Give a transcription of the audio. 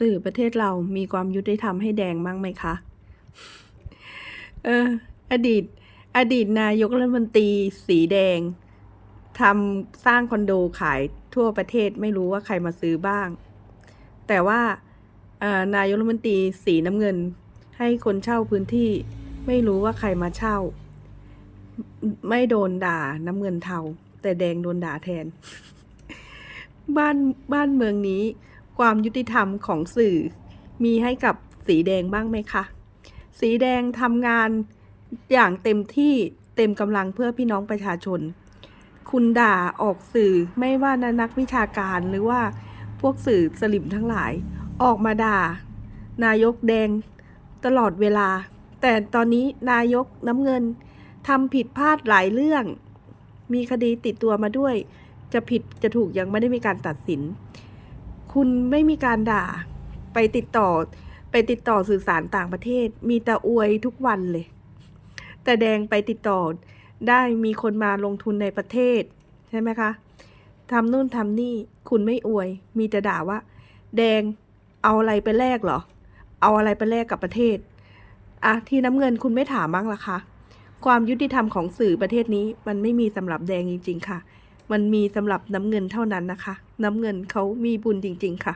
สื่อประเทศเรามีความยุติธรรมให้แดงบ้างไหมคะ เออ อดีต อดีตนายกรัฐมนตรีสีแดงทำสร้างคอนโดขายทั่วประเทศไม่รู้ว่าใครมาซื้อบ้าง แต่ว่านายกรัฐมนตรีสีน้ำเงิน ให้คนเช่าพื้นที่ไม่รู้ว่าใครมาเช่า ไม่โดนด่าน้ำเงินเทา แต่แดงโดนด่าแทน บ้านบ้านเมืองนี้ ความยุติธรรมของสื่อ มีให้กับสีแดงบ้างไหมคะ สีแดงทำงานอย่างเต็มที่เต็มกำลังเพื่อพี่น้องประชาชน คุณด่าออกสื่อไม่ว่านักวิชาการหรือว่าพวกสื่อสลิมทั้งหลาย ออกมาด่า นายกแดงตลอดเวลา แต่ตอนนี้นายกน้ำเงินทำผิดพลาดหลายเรื่อง มีคดีติดตัวมาด้วย จะผิดจะถูกยังไม่ได้มีการตัดสิน คุณไม่มีการด่า ไปติดต่อ ไปติดต่อสื่อสารต่างประเทศ มีแต่อวยทุกวันเลย แต่แดงไปติดต่อได้มีคนมาลงทุนในประเทศ ใช่ไหมคะทำนู่นทำนี่ คุณไม่อวย มีแต่ด่าว่า แดงเอาอะไรไปแลกเหรอ เอาอะไรไปแลกกับประเทศอะที่น้ำเงินคุณไม่ถามบ้างล่ะคะ ความยุติธรรมของสื่อประเทศนี้มันไม่มีสำหรับแดงจริง ๆ ค่ะ มันมีสำหรับน้ำเงินเท่านั้นนะคะ น้ำเงินเขามีบุญจริง ๆ ค่ะ